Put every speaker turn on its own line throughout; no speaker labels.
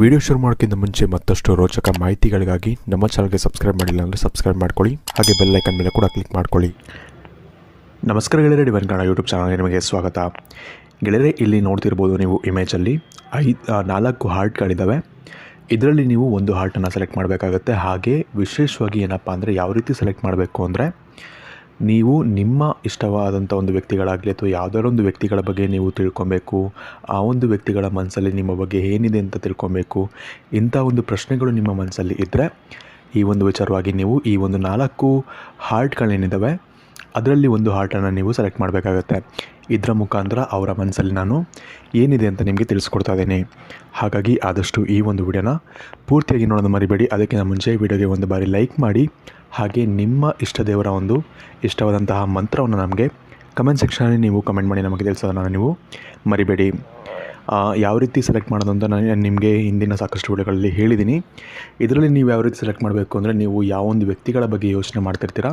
Video ಶುರು ಮಾಡೋಕ್ಕಿಂತ ಮುಂಚೆ ಮತ್ತಷ್ಟು ರೋಚಕ ಮಾಹಿತಿಗಳಿಗಾಗಿ ನಮ್ಮ ಚಾನಲ್ಗೆ ಸಬ್ಸ್ಕ್ರೈಬ್ ಮಾಡಿಲ್ಲ ಅಂದರೆ ಸಬ್ಸ್ಕ್ರೈಬ್ ಮಾಡ್ಕೊಳ್ಳಿ. ಹಾಗೆ ಬೆಲ್ ಐಕನ್ ಮೇಲೆ ಕೂಡ ಕ್ಲಿಕ್ ಮಾಡ್ಕೊಳ್ಳಿ. ನಮಸ್ಕಾರ ಗೆಳೆಯರೆ ಡಿವನ್ ಕನ್ನಡ ಯೂಟ್ಯೂಬ್ ಚಾನಲ್ಗೆ ನಿಮಗೆ ಸ್ವಾಗತ. ಗೆಳೆಯರೆ, ಇಲ್ಲಿ ನೋಡ್ತಿರ್ಬೋದು ನೀವು ಇಮೇಜಲ್ಲಿ ಐದು ನಾಲ್ಕು ಹಾರ್ಟ್ಗಳಿದ್ದಾವೆ ಇದರಲ್ಲಿ ನೀವು ಒಂದು ಹಾರ್ಟನ್ನು ಸೆಲೆಕ್ಟ್ ಮಾಡಬೇಕಾಗತ್ತೆ. ಹಾಗೆ ವಿಶೇಷವಾಗಿ ಏನಪ್ಪ ಅಂದರೆ ಯಾವ ರೀತಿ ಸೆಲೆಕ್ಟ್ ಮಾಡಬೇಕು ಅಂದರೆ ನೀವು ನಿಮ್ಮ ಇಷ್ಟವಾದಂಥ ಒಂದು ವ್ಯಕ್ತಿಗಳಾಗಲಿ ಅಥವಾ ಯಾವುದಾದ್ರು ವ್ಯಕ್ತಿಗಳ ಬಗ್ಗೆ ನೀವು ತಿಳ್ಕೊಬೇಕು, ಆ ಒಂದು ವ್ಯಕ್ತಿಗಳ ಮನಸ್ಸಲ್ಲಿ ನಿಮ್ಮ ಬಗ್ಗೆ ಏನಿದೆ ಅಂತ ತಿಳ್ಕೊಬೇಕು, ಇಂಥ ಒಂದು ಪ್ರಶ್ನೆಗಳು ನಿಮ್ಮ ಮನಸ್ಸಲ್ಲಿ ಇದ್ದರೆ ಈ ಒಂದು ವಿಚಾರವಾಗಿ ನೀವು ಈ ಒಂದು ನಾಲ್ಕು ಹಾರ್ಟ್ಗಳೇನಿದ್ದಾವೆ ಅದರಲ್ಲಿ ಒಂದು ಹಾರ್ಟನ್ನು ನೀವು ಸೆಲೆಕ್ಟ್ ಮಾಡಬೇಕಾಗತ್ತೆ. ಇದರ ಮುಖಾಂತರ ಅವರ ಮನಸ್ಸಲ್ಲಿ ನಾನು ಏನಿದೆ ಅಂತ ನಿಮಗೆ ತಿಳಿಸ್ಕೊಡ್ತಾ ಇದ್ದೇನೆ. ಹಾಗಾಗಿ ಆದಷ್ಟು ಈ ಒಂದು ವಿಡಿಯೋನ ಪೂರ್ತಿಯಾಗಿ ನೋಡೋದು ಮರಿಬೇಡಿ. ಅದಕ್ಕಿಂತ ಮುಂಚೆ ವಿಡಿಯೋಗೆ ಒಂದು ಬಾರಿ ಲೈಕ್ ಮಾಡಿ, ಹಾಗೆ ನಿಮ್ಮ ಇಷ್ಟ ದೇವರ ಒಂದು ಇಷ್ಟವಾದಂತಹ ಮಂತ್ರವನ್ನು ನಮಗೆ ಕಮೆಂಟ್ ಸೆಕ್ಷನಲ್ಲಿ ನೀವು ಕಮೆಂಟ್ ಮಾಡಿ ನಮಗೆ ತಿಳಿಸೋದನ್ನು ನೀವು ಮರಿಬೇಡಿ. ಯಾವ ರೀತಿ ಸೆಲೆಕ್ಟ್ ಮಾಡೋದು ಅಂತ ನಾನು ನಿಮಗೆ ಹಿಂದಿನ ಸಾಕಷ್ಟು ವಿಡಿಯೋಗಳಲ್ಲಿ ಹೇಳಿದ್ದೀನಿ. ಇದರಲ್ಲಿ ನೀವು ಯಾವ ರೀತಿ ಸೆಲೆಕ್ಟ್ ಮಾಡಬೇಕು ಅಂದರೆ ನೀವು ಯಾವೊಂದು ವ್ಯಕ್ತಿಗಳ ಬಗ್ಗೆ ಯೋಚನೆ ಮಾಡ್ತಿರ್ತೀರ,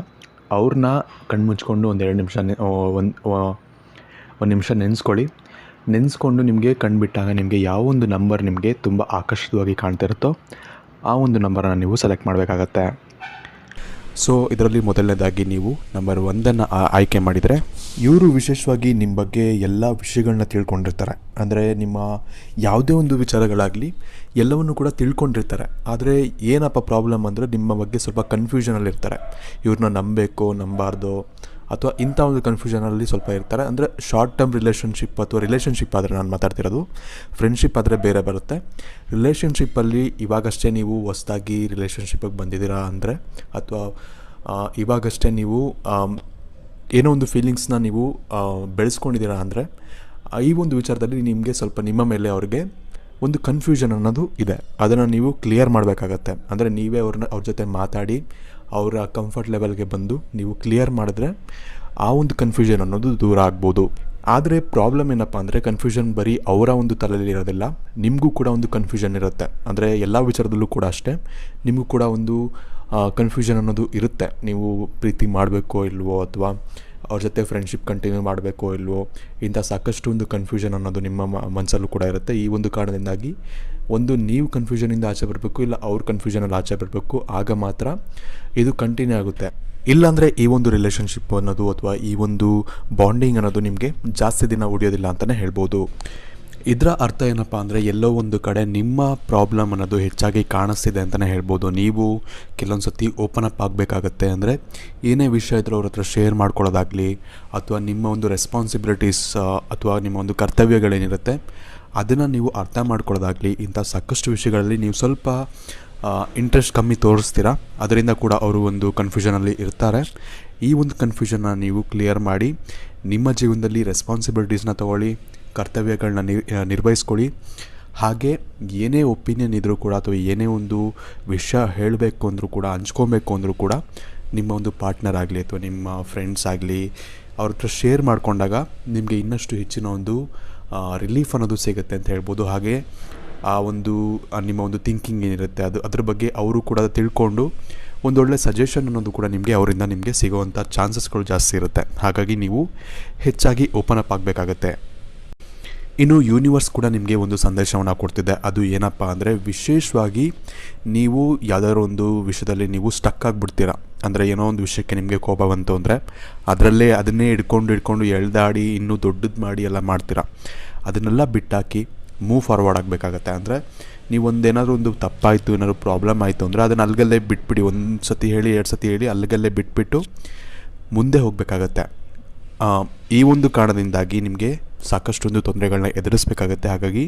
ಅವ್ರನ್ನ ಕಣ್ಮುಚ್ಕೊಂಡು ಒಂದು ಎರಡು ನಿಮಿಷ ಒಂದು ಒಂದು ನಿಮಿಷ ನೆನೆಸ್ಕೊಳ್ಳಿ. ನೆನೆಸ್ಕೊಂಡು ನಿಮಗೆ ಕಣ್ಬಿಟ್ಟಾಗ ನಿಮಗೆ ಯಾವ ಒಂದು ನಂಬರ್ ನಿಮಗೆ ತುಂಬ ಆಕರ್ಷಿತವಾಗಿ ಕಾಣ್ತಿರುತ್ತೋ ಆ ಒಂದು ನಂಬರನ್ನು ನೀವು ಸೆಲೆಕ್ಟ್ ಮಾಡಬೇಕಾಗತ್ತೆ. ಸೊ ಇದರಲ್ಲಿ ಮೊದಲನೇದಾಗಿ ನೀವು ನಂಬರ್ ಒಂದನ್ನು ಆಯ್ಕೆ ಮಾಡಿದರೆ ಇವರು ವಿಶೇಷವಾಗಿ ನಿಮ್ಮ ಬಗ್ಗೆ ಎಲ್ಲ ವಿಷಯಗಳನ್ನ ತಿಳ್ಕೊಂಡಿರ್ತಾರೆ. ಅಂದರೆ ನಿಮ್ಮ ಯಾವುದೇ ಒಂದು ವಿಚಾರಗಳಾಗಲಿ ಎಲ್ಲವನ್ನು ಕೂಡ ತಿಳ್ಕೊಂಡಿರ್ತಾರೆ. ಆದರೆ ಏನಪ್ಪ ಪ್ರಾಬ್ಲಮ್ ಅಂದರೆ ನಿಮ್ಮ ಬಗ್ಗೆ ಸ್ವಲ್ಪ ಕನ್ಫ್ಯೂಷನಲ್ಲಿರ್ತಾರೆ ಇವ್ರನ್ನ ನಂಬಬೇಕು ನಂಬಾರ್ದು ಅಥವಾ ಇಂಥ ಒಂದು ಕನ್ಫ್ಯೂಷನಲ್ಲಿ ಸ್ವಲ್ಪ ಇರ್ತಾರೆ. ಅಂದರೆ ಶಾರ್ಟ್ ಟರ್ಮ್ ರಿಲೇಷನ್ಶಿಪ್ ಅಥವಾ ರಿಲೇಷನ್ಶಿಪ್ ಆದರೆ ನಾನು ಮಾತಾಡ್ತಿರೋದು. ಫ್ರೆಂಡ್ಶಿಪ್ ಆದರೆ ಬೇರೆ ಬರುತ್ತೆ. ರಿಲೇಷನ್ಶಿಪ್ಪಲ್ಲಿ ಇವಾಗಷ್ಟೇ ನೀವು ಹೊಸ್ದಾಗಿ ರಿಲೇಷನ್ಶಿಪ್ಪಿಗೆ ಬಂದಿದ್ದೀರಾ ಅಂದರೆ ಅಥವಾ ಇವಾಗಷ್ಟೇ ನೀವು ಏನೋ ಒಂದು ಫೀಲಿಂಗ್ಸ್ನ ನೀವು ಬೆಳೆಸ್ಕೊಂಡಿದ್ದೀರಾ ಅಂದರೆ ಈ ಒಂದು ವಿಚಾರದಲ್ಲಿ ನಿಮಗೆ ಸ್ವಲ್ಪ ನಿಮ್ಮ ಮೇಲೆ ಅವ್ರಿಗೆ ಒಂದು ಕನ್ಫ್ಯೂಷನ್ ಅನ್ನೋದು ಇದೆ. ಅದನ್ನು ನೀವು ಕ್ಲಿಯರ್ ಮಾಡಬೇಕಾಗತ್ತೆ. ಅಂದರೆ ನೀವೇ ಅವ್ರನ್ನ, ಅವ್ರ ಜೊತೆ ಮಾತಾಡಿ ಅವರ ಕಂಫರ್ಟ್ ಲೆವೆಲ್ಗೆ ಬಂದು ನೀವು ಕ್ಲಿಯರ್ ಮಾಡಿದ್ರೆ ಆ ಒಂದು ಕನ್ಫ್ಯೂಷನ್ ಅನ್ನೋದು ದೂರ ಆಗ್ಬೋದು. ಆದರೆ ಪ್ರಾಬ್ಲಮ್ ಏನಪ್ಪ ಅಂದರೆ ಕನ್ಫ್ಯೂಷನ್ ಬರೀ ಅವರ ಒಂದು ತಲೆಯಲ್ಲಿ ಇರೋದಿಲ್ಲ, ನಿಮಗೂ ಕೂಡ ಒಂದು ಕನ್ಫ್ಯೂಷನ್ ಇರುತ್ತೆ. ಅಂದರೆ ಎಲ್ಲ ವಿಚಾರದಲ್ಲೂ ಕೂಡ ಅಷ್ಟೇ, ನಿಮಗೂ ಕೂಡ ಒಂದು ಕನ್ಫ್ಯೂಷನ್ ಅನ್ನೋದು ಇರುತ್ತೆ. ನೀವು ಪ್ರೀತಿ ಮಾಡಬೇಕೋ ಇಲ್ವೋ ಅಥವಾ ಅವ್ರ ಜೊತೆ ಫ್ರೆಂಡ್ಶಿಪ್ ಕಂಟಿನ್ಯೂ ಮಾಡಬೇಕೋ ಇಲ್ವೋ, ಇಂಥ ಸಾಕಷ್ಟು ಒಂದು ಕನ್ಫ್ಯೂಷನ್ ಅನ್ನೋದು ನಿಮ್ಮ ಮನಸ್ಸಲ್ಲೂ ಕೂಡ ಇರುತ್ತೆ. ಈ ಒಂದು ಕಾರಣದಿಂದಾಗಿ ಒಂದು ನೀವು ಕನ್ಫ್ಯೂಷನಿಂದ ಆಚೆ ಬರಬೇಕು, ಇಲ್ಲ ಅವ್ರ ಕನ್ಫ್ಯೂಷನಲ್ಲಿ ಆಚೆ ಬರಬೇಕು, ಆಗ ಮಾತ್ರ ಇದು ಕಂಟಿನ್ಯೂ ಆಗುತ್ತೆ. ಇಲ್ಲಾಂದರೆ ಈ ಒಂದು ರಿಲೇಷನ್ಶಿಪ್ ಅನ್ನೋದು ಅಥವಾ ಈ ಒಂದು ಬಾಂಡಿಂಗ್ ಅನ್ನೋದು ನಿಮಗೆ ಜಾಸ್ತಿ ದಿನ ಉಳಿಯೋದಿಲ್ಲ ಅಂತಲೇ ಹೇಳ್ಬೋದು. ಇದರ ಅರ್ಥ ಏನಪ್ಪ ಅಂದರೆ ಎಲ್ಲೋ ಒಂದು ಕಡೆ ನಿಮ್ಮ ಪ್ರಾಬ್ಲಮ್ ಅನ್ನೋದು ಹೆಚ್ಚಾಗಿ ಕಾಣಿಸ್ತಿದೆ ಅಂತಲೇ ಹೇಳ್ಬೋದು. ನೀವು ಕೆಲವೊಂದು ಸತಿ ಓಪನ್ ಅಪ್ ಆಗಬೇಕಾಗತ್ತೆ ಅಂದರೆ ಏನೇ ವಿಷಯ ಇದ್ರೂ ಅವ್ರ ಹತ್ರ ಶೇರ್ ಮಾಡ್ಕೊಳ್ಳೋದಾಗಲಿ, ಅಥವಾ ನಿಮ್ಮ ಒಂದು ರೆಸ್ಪಾನ್ಸಿಬಿಲಿಟೀಸ್ ಅಥವಾ ನಿಮ್ಮ ಒಂದು ಕರ್ತವ್ಯಗಳೇನಿರುತ್ತೆ ಅದನ್ನು ನೀವು ಅರ್ಥ ಮಾಡ್ಕೊಳ್ಳೋದಾಗಲಿ, ಇಂಥ ಸಾಕಷ್ಟು ವಿಷಯಗಳಲ್ಲಿ ನೀವು ಸ್ವಲ್ಪ ಇಂಟ್ರೆಸ್ಟ್ ಕಮ್ಮಿ ತೋರಿಸ್ತೀರಾ? ಅದರಿಂದ ಕೂಡ ಅವರು ಒಂದು ಕನ್ಫ್ಯೂಷನಲ್ಲಿ ಇರ್ತಾರೆ. ಈ ಒಂದು ಕನ್ಫ್ಯೂಷನ್ನ ನೀವು ಕ್ಲಿಯರ್ ಮಾಡಿ, ನಿಮ್ಮ ಜೀವನದಲ್ಲಿ ರೆಸ್ಪಾನ್ಸಿಬಿಲಿಟೀಸ್ನ ತಗೊಳ್ಳಿ ಕರ್ತವ್ಯಗಳನ್ನ ನಿರ್ ನಿರ್ವಹಿಸ್ಕೊಳ್ಳಿ. ಹಾಗೆ ಏನೇ ಒಪಿನಿಯನ್ ಇದ್ದರೂ ಕೂಡ ಅಥವಾ ಏನೇ ಒಂದು ವಿಷಯ ಹೇಳಬೇಕು ಅಂದರೂ ಕೂಡ, ಹಂಚ್ಕೊಬೇಕು ಅಂದರೂ ಕೂಡ, ನಿಮ್ಮ ಒಂದು ಪಾರ್ಟ್ನರ್ ಆಗಲಿ ಅಥವಾ ನಿಮ್ಮ ಫ್ರೆಂಡ್ಸ್ ಆಗಲಿ, ಅವ್ರ ಹತ್ರ ಶೇರ್ ಮಾಡಿಕೊಂಡಾಗ ನಿಮಗೆ ಇನ್ನಷ್ಟು ಹೆಚ್ಚಿನ ಒಂದು ರಿಲೀಫ್ ಅನ್ನೋದು ಸಿಗುತ್ತೆ ಅಂತ ಹೇಳ್ಬೋದು. ಹಾಗೆ ಆ ಒಂದು ನಿಮ್ಮ ಒಂದು ಥಿಂಕಿಂಗ್ ಏನಿರುತ್ತೆ, ಅದು ಅದ್ರ ಬಗ್ಗೆ ಅವರು ಕೂಡ ತಿಳ್ಕೊಂಡು ಒಂದೊಳ್ಳೆ ಸಜೆಷನ್ ಅನ್ನೋದು ಕೂಡ ನಿಮಗೆ ಅವರಿಂದ ನಿಮಗೆ ಸಿಗುವಂಥ ಚಾನ್ಸಸ್ಗಳು ಜಾಸ್ತಿ ಇರುತ್ತೆ. ಹಾಗಾಗಿ ನೀವು ಹೆಚ್ಚಾಗಿ ಓಪನ್ ಅಪ್ ಆಗಬೇಕಾಗತ್ತೆ. ಇನ್ನು ಯೂನಿವರ್ಸ್ ಕೂಡ ನಿಮಗೆ ಒಂದು ಸಂದೇಶವನ್ನು ಕೊಡ್ತಿದೆ. ಅದು ಏನಪ್ಪ ಅಂದರೆ ವಿಶೇಷವಾಗಿ ನೀವು ಯಾವುದಾದ್ರು ಒಂದು ವಿಷಯದಲ್ಲಿ ನೀವು ಸ್ಟಕ್ ಆಗಿಬಿಡ್ತೀರ. ಅಂದರೆ ಏನೋ ಒಂದು ವಿಷಯಕ್ಕೆ ನಿಮಗೆ ಕೋಪ ಬಂತು ಅಂದರೆ ಅದರಲ್ಲೇ ಅದನ್ನೇ ಹಿಡ್ಕೊಂಡು ಹಿಡ್ಕೊಂಡು ಎಳ್ದಾಡಿ, ಇನ್ನೂ ದೊಡ್ಡದು ಮಾಡಿ ಎಲ್ಲ ಮಾಡ್ತೀರಾ. ಅದನ್ನೆಲ್ಲ ಬಿಟ್ಟಾಕಿ ಮೂವ್ ಫಾರ್ವರ್ಡ್ ಆಗಬೇಕಾಗತ್ತೆ. ಅಂದರೆ ನೀವು ಒಂದೇನಾದರೂ ಒಂದು ತಪ್ಪಾಯಿತು, ಏನಾದರೂ ಪ್ರಾಬ್ಲಮ್ ಆಯಿತು ಅಂದರೆ ಅದನ್ನು ಅಲ್ಲಿಗಲ್ಲೇ ಬಿಟ್ಬಿಡಿ. ಒಂದು ಸತಿ ಹೇಳಿ ಎರಡು ಸತಿ ಹೇಳಿ ಅಲ್ಲಿಗಲ್ಲೇ ಬಿಟ್ಬಿಟ್ಟು ಮುಂದೆ ಹೋಗಬೇಕಾಗತ್ತೆ. ಈ ಒಂದು ಕಾರಣದಿಂದಾಗಿ ನಿಮಗೆ ಸಾಕಷ್ಟೊಂದು ತೊಂದರೆಗಳನ್ನ ಎದುರಿಸಬೇಕಾಗತ್ತೆ. ಹಾಗಾಗಿ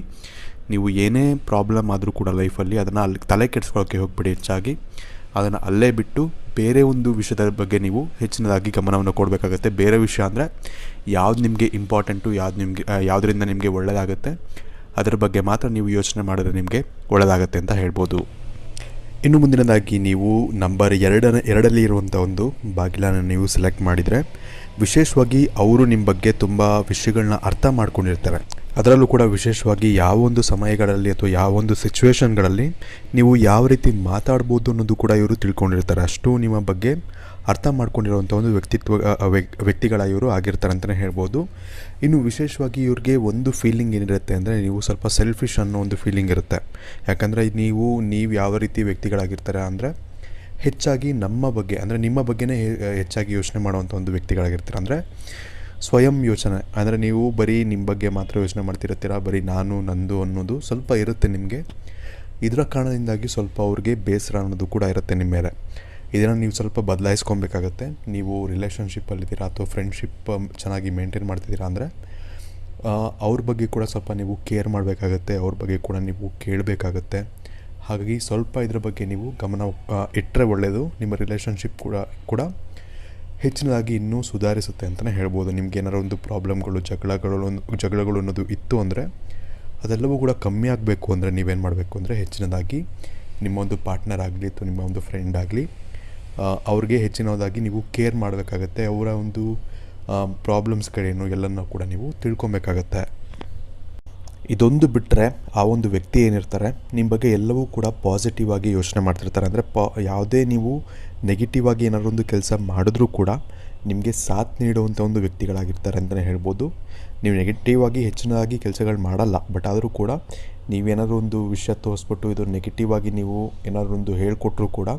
ನೀವು ಏನೇ ಪ್ರಾಬ್ಲಮ್ ಆದರೂ ಕೂಡ ಲೈಫಲ್ಲಿ ಅದನ್ನು ಅಲ್ಲಿ ತಲೆ ಕೆಡಿಸ್ಕೊಳ್ಳೋಕ್ಕೆ ಹೋಗ್ಬಿಡಿ ಹೆಚ್ಚಾಗಿ. ಅದನ್ನು ಅಲ್ಲೇ ಬಿಟ್ಟು ಬೇರೆ ಒಂದು ವಿಷಯದ ಬಗ್ಗೆ ನೀವು ಹೆಚ್ಚಿನದಾಗಿ ಗಮನವನ್ನು ಕೊಡಬೇಕಾಗತ್ತೆ. ಬೇರೆ ವಿಷಯ ಅಂದರೆ ಯಾವ್ದು ನಿಮಗೆ ಇಂಪಾರ್ಟೆಂಟು ಯಾವ್ದು ನಿಮಗೆ ಯಾವುದರಿಂದ ನಿಮಗೆ ಒಳ್ಳೆಯದಾಗುತ್ತೆ ಅದರ ಬಗ್ಗೆ ಮಾತ್ರ ನೀವು ಯೋಚನೆ ಮಾಡಿದ್ರೆ ನಿಮಗೆ ಒಳ್ಳೆಯದಾಗತ್ತೆ ಅಂತ ಹೇಳ್ಬೋದು. ಇನ್ನು ಮುಂದಿನದಾಗಿ ನೀವು ನಂಬರ್ ಎರಡನ ಎರಡಲ್ಲಿ ಇರುವಂಥ ಒಂದು ಬಾಗಿಲನ್ನು ನೀವು ಸೆಲೆಕ್ಟ್ ಮಾಡಿದರೆ, ವಿಶೇಷವಾಗಿ ಅವರು ನಿಮ್ಮ ಬಗ್ಗೆ ತುಂಬ ವಿಷಯಗಳನ್ನ ಅರ್ಥ ಮಾಡ್ಕೊಂಡಿರ್ತಾರೆ. ಅದರಲ್ಲೂ ಕೂಡ ವಿಶೇಷವಾಗಿ ಯಾವ ಒಂದು ಸಮಯಗಳಲ್ಲಿ ಅಥವಾ ಯಾವ ಒಂದು ಸಿಚುವೇಶನ್ಗಳಲ್ಲಿ ನೀವು ಯಾವ ರೀತಿ ಮಾತಾಡ್ಬೋದು ಅನ್ನೋದು ಕೂಡ ಇವರು ತಿಳ್ಕೊಂಡಿರ್ತಾರೆ. ಅಷ್ಟು ನಿಮ್ಮ ಬಗ್ಗೆ ಅರ್ಥ ಮಾಡ್ಕೊಂಡಿರುವಂಥ ಒಂದು ವ್ಯಕ್ತಿತ್ವ ವ್ಯಕ್ತಿಗಳ ಇವರು ಆಗಿರ್ತಾರೆ ಅಂತಲೇ ಹೇಳ್ಬೋದು. ಇನ್ನು ವಿಶೇಷವಾಗಿ ಇವ್ರಿಗೆ ಒಂದು ಫೀಲಿಂಗ್ ಏನಿರುತ್ತೆ ಅಂದರೆ ನೀವು ಸ್ವಲ್ಪ ಸೆಲ್ಫಿಶ್ ಅನ್ನೋ ಒಂದು ಫೀಲಿಂಗ್ ಇರುತ್ತೆ. ಯಾಕಂದರೆ ನೀವು ನೀವು ಯಾವ ರೀತಿ ವ್ಯಕ್ತಿಗಳಾಗಿರ್ತಾರೆ ಅಂದರೆ ಹೆಚ್ಚಾಗಿ ನಮ್ಮ ಬಗ್ಗೆ, ಅಂದರೆ ನಿಮ್ಮ ಬಗ್ಗೆನೇ ಹೆಚ್ಚಾಗಿ ಯೋಚನೆ ಮಾಡುವಂಥ ಒಂದು ವ್ಯಕ್ತಿಗಳಾಗಿರ್ತಾರೆ. ಅಂದರೆ ಸ್ವಯಂ ಯೋಚನೆ. ಅಂದರೆ ನೀವು ಬರೀ ನಿಮ್ಮ ಬಗ್ಗೆ ಮಾತ್ರ ಯೋಚನೆ ಮಾಡ್ತಿರ್ತೀರ ಬರೀ ನಾನು, ನಂದು ಅನ್ನೋದು ಸ್ವಲ್ಪ ಇರುತ್ತೆ ನಿಮಗೆ. ಇದರ ಕಾರಣದಿಂದಾಗಿ ಸ್ವಲ್ಪ ಅವ್ರಿಗೆ ಬೇಸರ ಅನ್ನೋದು ಕೂಡ ಇರುತ್ತೆ ನಿಮ್ಮ ಮೇಲೆ. ಇದನ್ನು ನೀವು ಸ್ವಲ್ಪ ಬದಲಾಯಿಸ್ಕೊಬೇಕಾಗತ್ತೆ. ನೀವು ರಿಲೇಷನ್ಶಿಪ್ಪಲ್ಲಿದ್ದೀರಾ ಅಥವಾ ಫ್ರೆಂಡ್ಶಿಪ್ ಚೆನ್ನಾಗಿ ಮೇಂಟೈನ್ ಮಾಡ್ತಿದ್ದೀರಾ ಅಂದರೆ ಅವ್ರ ಬಗ್ಗೆ ಕೂಡ ಸ್ವಲ್ಪ ನೀವು ಕೇರ್ ಮಾಡಬೇಕಾಗತ್ತೆ. ಅವ್ರ ಬಗ್ಗೆ ಕೂಡ ನೀವು ಕೇಳಬೇಕಾಗತ್ತೆ. ಹಾಗಾಗಿ ಸ್ವಲ್ಪ ಇದ್ರ ಬಗ್ಗೆ ನೀವು ಗಮನ ಇಟ್ಟರೆ ಒಳ್ಳೆಯದು ನಿಮ್ಮ ರಿಲೇಷನ್ಶಿಪ್ ಕೂಡ ಕೂಡ ಹೆಚ್ಚಿನದಾಗಿ ಇನ್ನೂ ಸುಧಾರಿಸುತ್ತೆ ಅಂತಲೇ ಹೇಳ್ಬೋದು. ನಿಮ್ಗೆ ಏನಾರು ಒಂದು ಪ್ರಾಬ್ಲಮ್ಗಳು ಜಗಳಗಳು ಜಗಳಗಳು ಅನ್ನೋದು ಇತ್ತು ಅಂದರೆ ಅದೆಲ್ಲವೂ ಕೂಡ ಕಮ್ಮಿ ಆಗಬೇಕು ಅಂದರೆ ನೀವೇನು ಮಾಡಬೇಕು ಅಂದರೆ ಹೆಚ್ಚಿನದಾಗಿ ನಿಮ್ಮ ಒಂದು ಪಾರ್ಟ್ನರ್ ಆಗಲಿ ಅಥವಾ ನಿಮ್ಮ ಒಂದು ಫ್ರೆಂಡ್ ಆಗಲಿ ಅವ್ರಿಗೆ ಹೆಚ್ಚಿನದಾಗಿ ನೀವು ಕೇರ್ ಮಾಡಬೇಕಾಗತ್ತೆ. ಅವರ ಒಂದು ಪ್ರಾಬ್ಲಮ್ಸ್ಗಳೇನು ಎಲ್ಲನೂ ಕೂಡ ನೀವು ತಿಳ್ಕೊಬೇಕಾಗತ್ತೆ. ಇದೊಂದು ಬಿಟ್ಟರೆ ಆ ಒಂದು ವ್ಯಕ್ತಿ ಏನಿರ್ತಾರೆ ನಿಮ್ಮ ಬಗ್ಗೆ ಎಲ್ಲವೂ ಕೂಡ ಪಾಸಿಟಿವ್ ಆಗಿ ಯೋಚನೆ ಮಾಡ್ತಿರ್ತಾರೆ. ಅಂದರೆ ಪ, ಯಾವುದೇ ನೀವು ನೆಗೆಟಿವ್ ಆಗಿ ಏನಾದ್ರು ಒಂದು ಕೆಲಸ ಮಾಡಿದ್ರೂ ಕೂಡ ನಿಮಗೆ ಸಾಥ್ ನೀಡುವಂಥ ಒಂದು ವ್ಯಕ್ತಿಗಳಾಗಿರ್ತಾರೆ ಅಂತಲೇ ಹೇಳ್ಬೋದು. ನೀವು ನೆಗೆಟಿವ್ ಆಗಿ, ಹೆಚ್ಚಿನದಾಗಿ ಕೆಲಸಗಳು ಮಾಡಲ್ಲ ಬಟ್ ಆದರೂ ಕೂಡ ನೀವೇನಾದರೂ ಒಂದು ವಿಷಯ ತೋರಿಸ್ಬಿಟ್ಟು ಇದು ನೆಗೆಟಿವ್ ಆಗಿ ನೀವು ಏನಾದರೂ ಒಂದು ಹೇಳಿಕೊಟ್ರೂ ಕೂಡ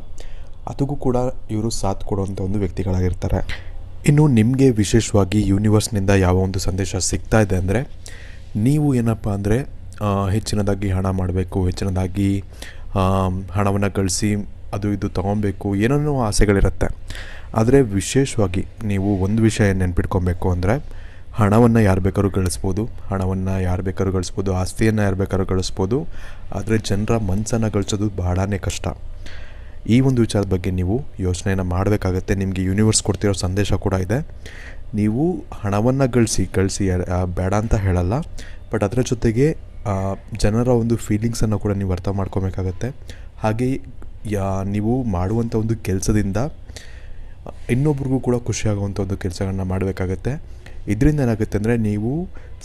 ಅದಕ್ಕೂ ಕೂಡ ಇವರು ಸಾಥ್ ಕೊಡುವಂಥ ಒಂದು ವ್ಯಕ್ತಿಗಳಾಗಿರ್ತಾರೆ. ಇನ್ನು ನಿಮಗೆ ವಿಶೇಷವಾಗಿ ಯೂನಿವರ್ಸ್ನಿಂದ ಯಾವ ಒಂದು ಸಂದೇಶ ಸಿಗ್ತಾ ಇದೆ ಅಂದರೆ ನೀವು ಏನಪ್ಪ ಅಂದರೆ ಹೆಚ್ಚಿನದಾಗಿ ಹಣ ಮಾಡಬೇಕು, ಹೆಚ್ಚಿನದಾಗಿ ಹಣವನ್ನು ಗಳಿಸಿ ಅದು ಇದು ತೊಗೊಬೇಕು, ಏನೇನೋ ಆಸೆಗಳಿರುತ್ತೆ. ಆದರೆ ವಿಶೇಷವಾಗಿ ನೀವು ಒಂದು ವಿಷಯ ನೆನ್ಪಿಟ್ಕೊಬೇಕು ಅಂದರೆ, ಹಣವನ್ನು ಯಾರು ಬೇಕಾದ್ರೂ ಗಳಿಸ್ಬೋದು, ಹಣವನ್ನು ಯಾರು ಬೇಕಾದ್ರೂ ಗಳಿಸ್ಬೋದು, ಆಸ್ತಿಯನ್ನು ಯಾರು ಬೇಕಾದ್ರೂ ಗಳಿಸ್ಬೋದು, ಆದರೆ ಜನರ ಮನಸ್ಸನ್ನು ಗಳಿಸೋದು ಬಹಳನೇ ಕಷ್ಟ. ಈ ಒಂದು ವಿಚಾರದ ಬಗ್ಗೆ ನೀವು ಯೋಚನೆಯನ್ನು ಮಾಡಬೇಕಾಗತ್ತೆ, ನಿಮಗೆ ಯೂನಿವರ್ಸ್ ಕೊಡ್ತಿರೋ ಸಂದೇಶ ಕೂಡ ಇದೆ. ನೀವು ಹಣವನ್ನು ಗಳಿಸಿ ಗಳಿಸಿ ಬೇಡ ಅಂತ ಹೇಳಲ್ಲ. ಬಟ್ ಅದರ ಜೊತೆಗೆ ಜನರ ಒಂದು ಫೀಲಿಂಗ್ಸನ್ನು ಕೂಡ ನೀವು ಅರ್ಥ ಮಾಡ್ಕೋಬೇಕಾಗತ್ತೆ. ಹಾಗೆ, ಯಾ, ನೀವು ಮಾಡುವಂಥ ಒಂದು ಕೆಲಸದಿಂದ, ಇನ್ನೊಬ್ರಿಗೂ ಕೂಡ ಖುಷಿಯಾಗುವಂಥ ಒಂದು ಕೆಲಸಗಳನ್ನ ಮಾಡಬೇಕಾಗತ್ತೆ. ಇದರಿಂದ ಏನಾಗುತ್ತೆ ಅಂದರೆ, ನೀವು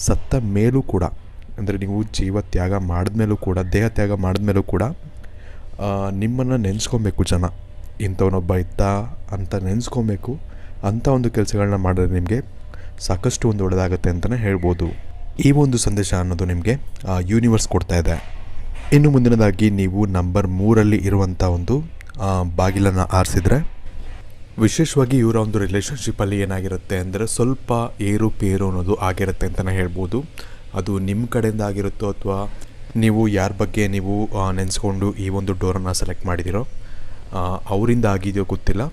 ಸತ್ತ ಮೇಲೂ ಕೂಡ, ಅಂದರೆ ನೀವು ಜೀವ ತ್ಯಾಗ ಮಾಡಿದ್ಮೇಲೂ ಕೂಡ, ದೇಹ ತ್ಯಾಗ ಮಾಡಿದ್ಮೇಲೂ ಕೂಡ ನಿಮ್ಮನ್ನು ನೆನೆಸ್ಕೊಬೇಕು ಜನ. ಇಂಥವನೊಬ್ಬ ಇತ್ತ ಅಂತ ನೆನೆಸ್ಕೊಬೇಕು. ಅಂಥ ಒಂದು ಕೆಲಸಗಳನ್ನ ಮಾಡಿದ್ರೆ ನಿಮಗೆ ಸಾಕಷ್ಟು ಒಂದು ಒಳ್ಳೆಯದಾಗುತ್ತೆ ಅಂತಲೇ ಹೇಳ್ಬೋದು. ಈ ಒಂದು ಸಂದೇಶ ಅನ್ನೋದು ನಿಮಗೆ ಯೂನಿವರ್ಸ್ ಕೊಡ್ತಾ ಇದೆ. ಇನ್ನು ಮುಂದಿನದಾಗಿ ನೀವು ನಂಬರ್ ಮೂರಲ್ಲಿ ಇರುವಂಥ ಒಂದು ಬಾಗಿಲನ್ನು ಆರಿಸಿದ್ರೆ ವಿಶೇಷವಾಗಿ ಇವರ ಒಂದು ರಿಲೇಷನ್ಶಿಪ್ಪಲ್ಲಿ ಏನಾಗಿರುತ್ತೆ ಅಂದರೆ ಸ್ವಲ್ಪ ಏರುಪೇರು ಅನ್ನೋದು ಆಗಿರುತ್ತೆ ಅಂತಲೇ ಹೇಳ್ಬೋದು. ಅದು ನಿಮ್ಮ ಕಡೆಯಿಂದ ಆಗಿರುತ್ತೋ ಅಥವಾ ನೀವು ಯಾರ ಬಗ್ಗೆ ನೀವು ನೆನೆಸ್ಕೊಂಡು ಈ ಒಂದು ಡೋರನ್ನು ಸೆಲೆಕ್ಟ್ ಮಾಡಿದಿರೋ ಅವರಿಂದ ಆಗಿದೆಯೋ ಗೊತ್ತಿಲ್ಲ.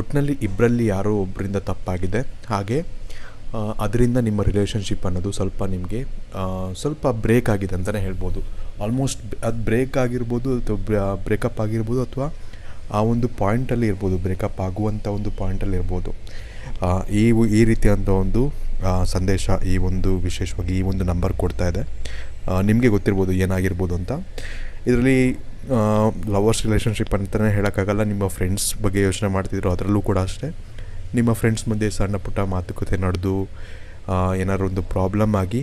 ಒಟ್ಟಿನಲ್ಲಿ ಇಬ್ಬರಲ್ಲಿ ಯಾರೋ ಒಬ್ಬರಿಂದ ತಪ್ಪಾಗಿದೆ. ಹಾಗೆ ಅದರಿಂದ ನಿಮ್ಮ ರಿಲೇಷನ್ಶಿಪ್ ಅನ್ನೋದು ಸ್ವಲ್ಪ ನಿಮಗೆ ಸ್ವಲ್ಪ ಬ್ರೇಕ್ ಆಗಿದೆ ಅಂತಲೇ ಹೇಳ್ಬೋದು. ಆಲ್ಮೋಸ್ಟ್ ಅದು ಬ್ರೇಕ್ ಆಗಿರ್ಬೋದು ಅಥವಾ ಬ್ರೇಕಪ್ ಆಗಿರ್ಬೋದು ಅಥವಾ ಆ ಒಂದು ಪಾಯಿಂಟಲ್ಲಿ ಇರ್ಬೋದು ಬ್ರೇಕಪ್ ಆಗುವಂಥ ಒಂದು ಪಾಯಿಂಟಲ್ಲಿ ಇರ್ಬೋದು. ಈ ಈ ರೀತಿಯಾದಂಥ ಒಂದು ಸಂದೇಶ ಈ ಒಂದು ವಿಶೇಷವಾಗಿ ಈ ಒಂದು ನಂಬರ್ ಕೊಡ್ತಾ ಇದೆ. ನಿಮಗೆ ಗೊತ್ತಿರ್ಬೋದು ಏನಾಗಿರ್ಬೋದು ಅಂತ. ಇದರಲ್ಲಿ ಲವರ್ಸ್ ರಿಲೇಷನ್ಶಿಪ್ ಅಂತಲೇ ಹೇಳೋಕ್ಕಾಗಲ್ಲ. ನಿಮ್ಮ ಫ್ರೆಂಡ್ಸ್ ಬಗ್ಗೆ ಯೋಚನೆ ಮಾಡ್ತಿದ್ರು ಅದರಲ್ಲೂ ಕೂಡ ಅಷ್ಟೇ. ನಿಮ್ಮ ಫ್ರೆಂಡ್ಸ್ ಮುಂದೆ ಸಣ್ಣ ಪುಟ್ಟ ಮಾತುಕತೆ ನಡೆದು ಏನಾದ್ರು ಒಂದು ಪ್ರಾಬ್ಲಮ್ ಆಗಿ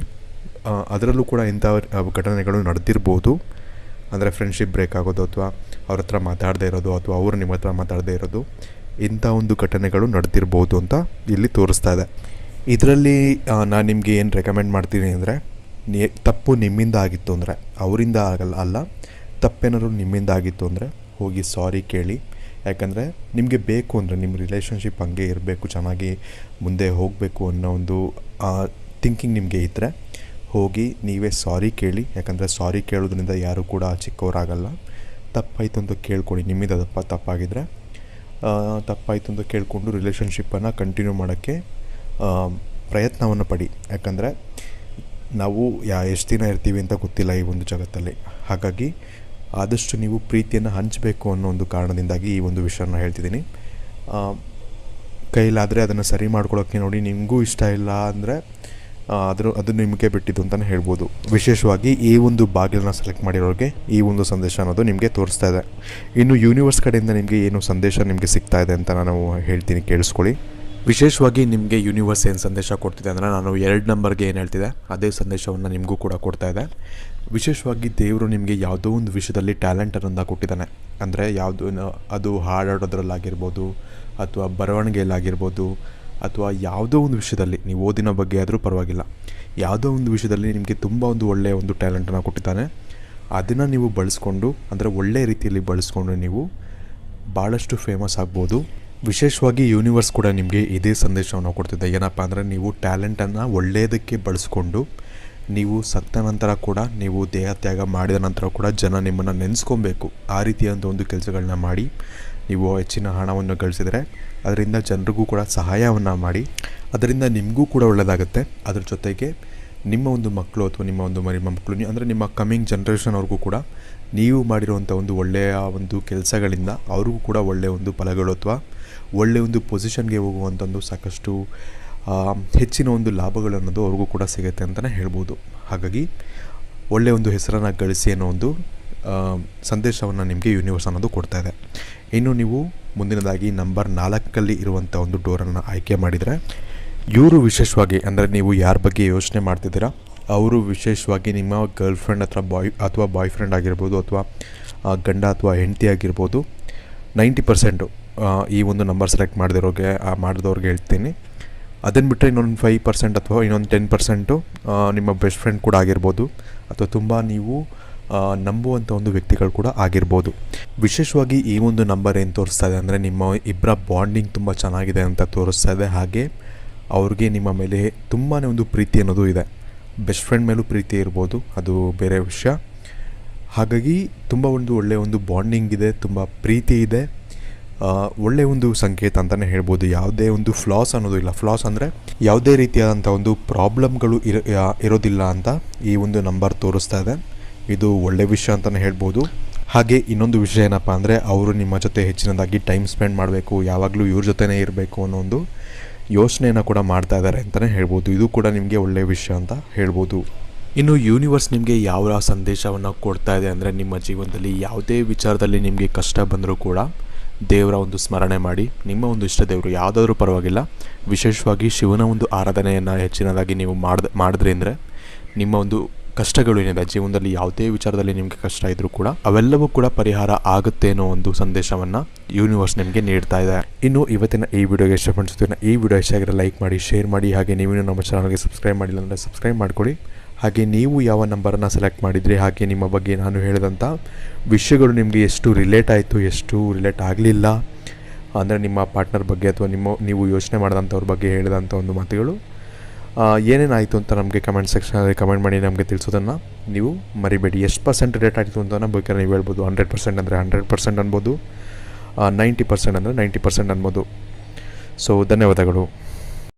ಅದರಲ್ಲೂ ಕೂಡ ಇಂಥ ಘಟನೆಗಳು ನಡೆದಿರ್ಬೋದು. ಅಂದರೆ ಫ್ರೆಂಡ್ಶಿಪ್ ಬ್ರೇಕ್ ಆಗೋದು ಅಥವಾ ಅವ್ರ ಹತ್ರ ಮಾತಾಡದೇ ಇರೋದು ಅಥವಾ ಅವರು ನಿಮ್ಮ ಹತ್ರ ಮಾತಾಡದೇ ಇರೋದು, ಇಂಥ ಒಂದು ಘಟನೆಗಳು ನಡೆದಿರ್ಬೋದು ಅಂತ ಇಲ್ಲಿ ತೋರಿಸ್ತಾ ಇದೆ. ಇದರಲ್ಲಿ ನಾನು ನಿಮಗೆ ಏನು ರೆಕಮೆಂಡ್ ಮಾಡ್ತೀನಿ ಅಂದರೆ ತಪ್ಪು ನಿಮ್ಮಿಂದ ಆಗಿತ್ತು ಅಂದರೆ, ಅವರಿಂದ ಆಗಲ್ಲ ಅಲ್ಲ. ತಪ್ಪೇನಾದ್ರು ನಿಮ್ಮಿಂದ ಆಗಿತ್ತು ಅಂದರೆ ಹೋಗಿ ಸಾರಿ ಕೇಳಿ. ಯಾಕಂದರೆ ನಿಮಗೆ ಬೇಕು ಅಂದರೆ ನಿಮ್ಮ ರಿಲೇಷನ್ಶಿಪ್ ಹಂಗೆ ಇರಬೇಕು, ಚೆನ್ನಾಗಿ ಮುಂದೆ ಹೋಗಬೇಕು ಅನ್ನೋ ಒಂದು ಥಿಂಕಿಂಗ್ ನಿಮಗೆ ಇದ್ದರೆ ಹೋಗಿ ನೀವೇ ಸಾರಿ ಕೇಳಿ. ಯಾಕಂದರೆ ಸಾರಿ ಕೇಳೋದ್ರಿಂದ ಯಾರೂ ಕೂಡ ಚಿಕ್ಕವರಾಗಲ್ಲ. ತಪ್ಪಾಯಿತು ಅಂತ ಕೇಳ್ಕೊಳ್ಳಿ. ನಿಮ್ಮಿಂದ ತಪ್ಪ ತಪ್ಪಾಗಿದ್ದರೆ ತಪ್ಪಾಯಿತು ಅಂತ ಕೇಳಿಕೊಂಡು ರಿಲೇಷನ್ಶಿಪ್ಪನ್ನು ಕಂಟಿನ್ಯೂ ಮಾಡೋಕ್ಕೆ ಪ್ರಯತ್ನವನ್ನು ಪಡಿ. ಯಾಕಂದರೆ ನಾವು ಯಾ, ಎಷ್ಟು ದಿನ ಇರ್ತೀವಿ ಅಂತ ಗೊತ್ತಿಲ್ಲ ಈ ಒಂದು ಜಗತ್ತಲ್ಲಿ. ಹಾಗಾಗಿ ಆದಷ್ಟು ನೀವು ಪ್ರೀತಿಯನ್ನು ಹಂಚಬೇಕು ಅನ್ನೋ ಒಂದು ಕಾರಣದಿಂದಾಗಿ ಈ ಒಂದು ವಿಷಯನ ಹೇಳ್ತಿದ್ದೀನಿ. ಕೈಲಾದರೆ ಅದನ್ನು ಸರಿ ಮಾಡ್ಕೊಳ್ಳೋಕ್ಕೆ ನೋಡಿ ನಿಮಗೂ ಇಷ್ಟ ಇಲ್ಲ ಅಂದರೆ ಅದ್ರ, ಅದು ನಿಮಗೆ ಬಿಟ್ಟಿದ್ದು ಅಂತಲೇ ಹೇಳ್ಬೋದು. ವಿಶೇಷವಾಗಿ ಈ ಒಂದು ಬಾಗಿಲನ್ನ ಸೆಲೆಕ್ಟ್ ಮಾಡಿರೋರಿಗೆ ಈ ಒಂದು ಸಂದೇಶ ಅನ್ನೋದು ನಿಮಗೆ ತೋರಿಸ್ತಾ ಇದೆ. ಇನ್ನು ಯೂನಿವರ್ಸ್ ಕಡೆಯಿಂದ ನಿಮಗೆ ಏನು ಸಂದೇಶ ನಿಮಗೆ ಸಿಗ್ತಾ ಇದೆ ಅಂತ ನಾನು ಹೇಳ್ತೀನಿ, ಕೇಳಿಸ್ಕೊಳ್ಳಿ. ವಿಶೇಷವಾಗಿ ನಿಮಗೆ ಯೂನಿವರ್ಸ್ ಏನು ಸಂದೇಶ ಕೊಡ್ತಿದೆ ಅಂದರೆ ನಾನು ಎರಡು ನಂಬರ್ಗೆ ಏನು ಹೇಳ್ತಿದೆ? ಅದೇ ಸಂದೇಶವನ್ನು ನಿಮಗೂ ಕೂಡ ಕೊಡ್ತಾ ಇದೆ. ವಿಶೇಷವಾಗಿ ದೇವರು ನಿಮಗೆ ಯಾವುದೋ ಒಂದು ವಿಷಯದಲ್ಲಿ ಟ್ಯಾಲೆಂಟ್ ಅನ್ನೋದನ್ನ ಕೊಟ್ಟಿದ್ದಾನೆ. ಅಂದರೆ ಯಾವುದು ಅದು ಹಾಡಾಡೋದ್ರಲ್ಲಾಗಿರ್ಬೋದು, ಅಥವಾ ಬರವಣಿಗೆಯಲ್ಲಾಗಿರ್ಬೋದು, ಅಥವಾ ಯಾವುದೋ ಒಂದು ವಿಷಯದಲ್ಲಿ, ನೀವು ಓದಿನ ಬಗ್ಗೆ ಆದರೂ ಪರವಾಗಿಲ್ಲ, ಯಾವುದೋ ಒಂದು ವಿಷಯದಲ್ಲಿ ನಿಮಗೆ ತುಂಬ ಒಂದು ಒಳ್ಳೆಯ ಒಂದು ಟ್ಯಾಲೆಂಟನ್ನು ಕೊಟ್ಟಿದ್ದಾನೆ. ಅದನ್ನು ನೀವು ಬಳಸ್ಕೊಂಡು, ಅಂದರೆ ಒಳ್ಳೆಯ ರೀತಿಯಲ್ಲಿ ಬಳಸ್ಕೊಂಡು ನೀವು ಭಾಳಷ್ಟು ಫೇಮಸ್ ಆಗ್ಬೋದು. ವಿಶೇಷವಾಗಿ ಯೂನಿವರ್ಸ್ ಕೂಡ ನಿಮಗೆ ಇದೇ ಸಂದೇಶವನ್ನು ಕೊಡ್ತಿದ್ದೆ ಏನಪ್ಪ ಅಂದರೆ ನೀವು ಟ್ಯಾಲೆಂಟನ್ನು ಒಳ್ಳೆಯದಕ್ಕೆ ಬಳಸ್ಕೊಂಡು ನೀವು ಸತ್ತ ನಂತರ ಕೂಡ ನೀವು ದೇಹ ತ್ಯಾಗ ಮಾಡಿದ ನಂತರ ಕೂಡ ಜನ ನಿಮ್ಮನ್ನು ನೆನೆಸ್ಕೊಬೇಕು. ಆ ರೀತಿಯಾದ ಒಂದು ಕೆಲಸಗಳನ್ನ ಮಾಡಿ ನೀವು ಹೆಚ್ಚಿನ ಹಣವನ್ನು ಗಳಿಸಿದರೆ ಅದರಿಂದ ಜನರಿಗೂ ಕೂಡ ಸಹಾಯವನ್ನು ಮಾಡಿ, ಅದರಿಂದ ನಿಮಗೂ ಕೂಡ ಒಳ್ಳೆಯದಾಗುತ್ತೆ ಅದ್ರ ಜೊತೆಗೆ ನಿಮ್ಮ ಒಂದು ಮಕ್ಕಳು ಅಥವಾ ನಿಮ್ಮ ಒಂದು ಮರಿ ಮಕ್ಕಳು ಅಂದರೆ ನಿಮ್ಮ ಕಮ್ಮಿಂಗ್ ಜನ್ರೇಷನ್ ಅವ್ರಿಗೂ ಕೂಡ ನೀವು ಮಾಡಿರುವಂಥ ಒಂದು ಒಳ್ಳೆಯ ಒಂದು ಕೆಲಸಗಳಿಂದ ಅವ್ರಿಗೂ ಕೂಡ ಒಳ್ಳೆಯ ಒಂದು ಫಲಗಳು ಅಥವಾ ಒಳ್ಳೆಯ ಒಂದು ಪೊಸಿಷನ್ಗೆ ಹೋಗುವಂಥದ್ದು ಸಾಕಷ್ಟು ಹೆಚ್ಚಿನ ಒಂದು ಲಾಭಗಳು ಅನ್ನೋದು ಅವ್ರಿಗೂ ಕೂಡ ಸಿಗುತ್ತೆ ಅಂತಲೇ ಹೇಳ್ಬೋದು. ಹಾಗಾಗಿ ಒಳ್ಳೆಯ ಒಂದು ಹೆಸರನ್ನು ಗಳಿಸಿ ಅನ್ನೋ ಒಂದು ಸಂದೇಶವನ್ನು ನಿಮಗೆ ಯೂನಿವರ್ಸ್ ಅನ್ನೋದು ಕೊಡ್ತಾ ಇದೆ. ಇನ್ನು ನೀವು ಮುಂದಿನದಾಗಿ ನಂಬರ್ ನಾಲ್ಕಲ್ಲಿ ಇರುವಂಥ ಒಂದು ಡೋರನ್ನು ಆಯ್ಕೆ ಮಾಡಿದರೆ, ಇವರು ವಿಶೇಷವಾಗಿ ಅಂದರೆ ನೀವು ಯಾರ ಬಗ್ಗೆ ಯೋಚನೆ ಮಾಡ್ತಿದ್ದೀರಾ, ಅವರು ವಿಶೇಷವಾಗಿ ನಿಮ್ಮ ಗರ್ಲ್ ಫ್ರೆಂಡ್ ಅಥವಾ ಬಾಯ್ ಅಥವಾ ಬಾಯ್ ಫ್ರೆಂಡ್ ಆಗಿರ್ಬೋದು ಅಥವಾ ಗಂಡ ಅಥವಾ ಹೆಂಡತಿ ಆಗಿರ್ಬೋದು ನೈಂಟಿ ಪರ್ಸೆಂಟು ಈ ಒಂದು ನಂಬರ್ ಸೆಲೆಕ್ಟ್ ಮಾಡಿದಿರೋಗೆ ಮಾಡಿದವ್ರಿಗೆ ಹೇಳ್ತೀನಿ. ಅದನ್ನು ಬಿಟ್ಟರೆ ಇನ್ನೊಂದು ಫೈವ್ ಪರ್ಸೆಂಟ್ ಅಥವಾ ಇನ್ನೊಂದು ಟೆನ್ ಪರ್ಸೆಂಟು ನಿಮ್ಮ ಬೆಸ್ಟ್ ಫ್ರೆಂಡ್ ಕೂಡ ಆಗಿರ್ಬೋದು. ಅಥವಾ ತುಂಬ ನೀವು ನಂಬುವಂಥ ಒಂದು ವ್ಯಕ್ತಿಗಳು ಕೂಡ ಆಗಿರ್ಬೋದು. ವಿಶೇಷವಾಗಿ ಈ ಒಂದು ನಂಬರ್ ಏನು ತೋರಿಸ್ತಾ ಇದೆ ಅಂದರೆ, ನಿಮ್ಮ ಇಬ್ಬರ ಬಾಂಡಿಂಗ್ ತುಂಬ ಚೆನ್ನಾಗಿದೆ ಅಂತ ತೋರಿಸ್ತಾ ಇದೆ. ಹಾಗೆ ಅವ್ರಿಗೆ ನಿಮ್ಮ ಮೇಲೆ ತುಂಬಾ ಒಂದು ಪ್ರೀತಿ ಅನ್ನೋದು ಇದೆ. ಬೆಸ್ಟ್ ಫ್ರೆಂಡ್ ಮೇಲೂ ಪ್ರೀತಿ ಇರ್ಬೋದು. ಅದು ಬೇರೆ ವಿಷಯ. ಹಾಗಾಗಿ ತುಂಬ ಒಂದು ಒಳ್ಳೆಯ ಒಂದು ಬಾಂಡಿಂಗ್ ಇದೆ, ತುಂಬ ಪ್ರೀತಿ ಇದೆ. ಒಳ್ಳೆಯ ಒಂದು ಸಂಕೇತ ಅಂತಲೇ ಹೇಳ್ಬೋದು. ಯಾವುದೇ ಒಂದು ಫ್ಲಾಸ್ ಅನ್ನೋದು ಇಲ್ಲ. ಫ್ಲಾಸ್ ಅಂದರೆ ಯಾವುದೇ ರೀತಿಯಾದಂಥ ಒಂದು ಪ್ರಾಬ್ಲಮ್ಗಳು ಇರ ಇರೋದಿಲ್ಲ ಅಂತ ಈ ಒಂದು ನಂಬರ್ ತೋರಿಸ್ತಾ ಇದೆ. ಇದು ಒಳ್ಳೆಯ ವಿಷಯ ಅಂತಲೇ ಹೇಳ್ಬೋದು. ಹಾಗೆ ಇನ್ನೊಂದು ವಿಷಯ ಏನಪ್ಪ ಅಂದರೆ ಅವರು ನಿಮ್ಮ ಜೊತೆ ಹೆಚ್ಚಿನದಾಗಿ ಟೈಮ್ ಸ್ಪೆಂಡ್ ಮಾಡಬೇಕು, ಯಾವಾಗಲೂ ಇವ್ರ ಜೊತೆನೇ ಇರಬೇಕು ಅನ್ನೋ ಒಂದು ಯೋಚನೆಯನ್ನು ಕೂಡ ಮಾಡ್ತಾ ಇದ್ದಾರೆ ಅಂತಲೇ ಹೇಳ್ಬೋದು. ಇದು ಕೂಡ ನಿಮಗೆ ಒಳ್ಳೆಯ ವಿಷಯ ಅಂತ ಹೇಳ್ಬೋದು. ಇನ್ನು ಯೂನಿವರ್ಸ್ ನಿಮಗೆ ಯಾವ ಸಂದೇಶವನ್ನು ಕೊಡ್ತಾ ಇದೆ ಅಂದರೆ ನಿಮ್ಮ ಜೀವನದಲ್ಲಿ ಯಾವುದೇ ವಿಚಾರದಲ್ಲಿ ನಿಮಗೆ ಕಷ್ಟ ಬಂದರೂ ಕೂಡ ದೇವರ ಒಂದು ಸ್ಮರಣೆ ಮಾಡಿ, ನಿಮ್ಮ ಒಂದು ಇಷ್ಟ ದೇವರು ಯಾವುದಾದ್ರೂ ಪರವಾಗಿಲ್ಲ. ವಿಶೇಷವಾಗಿ ಶಿವನ ಒಂದು ಆರಾಧನೆಯನ್ನು ಹೆಚ್ಚಿನದಾಗಿ ನೀವು ಮಾಡ್ದ ನಿಮ್ಮ ಒಂದು ಕಷ್ಟಗಳು ಏನಿದೆ, ಜೀವನದಲ್ಲಿ ಯಾವುದೇ ವಿಚಾರದಲ್ಲಿ ನಿಮಗೆ ಕಷ್ಟ ಇದ್ದರೂ ಕೂಡ ಅವೆಲ್ಲವೂ ಕೂಡ ಪರಿಹಾರ ಆಗುತ್ತೆ ಅನ್ನೋ ಒಂದು ಸಂದೇಶವನ್ನು ಯೂನಿವರ್ಸ್ ನಿಮಗೆ ನೀಡ್ತಾ ಇದೆ. ಇನ್ನು ಇವತ್ತಿನ ಈ ವಿಡಿಯೋಗೆ ಇಷ್ಟ ಪಡಿಸ್ತೀನಿ ಈ ವಿಡಿಯೋ ಇಷ್ಟ ಆಗಿರೋ ಲೈಕ್ ಮಾಡಿ, ಶೇರ್ ಮಾಡಿ, ಹಾಗೆ ನೀವೇನು ನಮ್ಮ ಚಾನಲ್ಗೆ ಸಬ್ಸ್ಕ್ರೈಬ್ ಮಾಡಿಲ್ಲ ಅಂದರೆ ಸಬ್ಸ್ಕ್ರೈಬ್ ಮಾಡ್ಕೊಳ್ಳಿ. ಹಾಗೆ ನೀವು ಯಾವ ನಂಬರನ್ನು ಸೆಲೆಕ್ಟ್ ಮಾಡಿದ್ರಿ, ಹಾಗೆ ನಿಮ್ಮ ಬಗ್ಗೆ ನಾನು ಹೇಳಿದಂಥ ವಿಷಯಗಳು ನಿಮಗೆ ಎಷ್ಟು ರಿಲೇಟ್ ಆಯಿತು, ಎಷ್ಟು ರಿಲೇಟ್ ಆಗಲಿಲ್ಲ, ಅಂದರೆ ನಿಮ್ಮ ಪಾರ್ಟ್ನರ್ ಬಗ್ಗೆ ಅಥವಾ ನಿಮ್ಮ, ನೀವು ಯೋಚನೆ ಮಾಡಿದಂಥವ್ರ ಬಗ್ಗೆ ಹೇಳಿದಂಥ ಒಂದು ಮಾತುಗಳು. ಏನೇನಾಯಿತು ಅಂತ ನಮಗೆ ಕಮೆಂಟ್ ಸೆಕ್ಷನಲ್ಲಿ ಕಮೆಂಟ್ ಮಾಡಿ ನಮಗೆ ತಿಳಿಸೋದನ್ನು ನೀವು ಮರಿಬೇಡಿ. ಎಷ್ಟು ಪರ್ಸೆಂಟ್ ರೇಟ್ ಆಯಿತು ಅಂತ ಬೇಕಾದ್ರೆ ನೀವು ಹೇಳ್ಬೋದು. ಹಂಡ್ರೆಡ್ ಪರ್ಸೆಂಟ್ ಅಂದರೆ ಹಂಡ್ರೆಡ್ ಪರ್ಸೆಂಟ್ ಅನ್ಬೋದು. ನೈಂಟಿ ಪರ್ಸೆಂಟ್ ಅಂದರೆ ನೈಂಟಿ ಪರ್ಸೆಂಟ್ ಅನ್ಬೋದು. ಸೊ ಧನ್ಯವಾದಗಳು.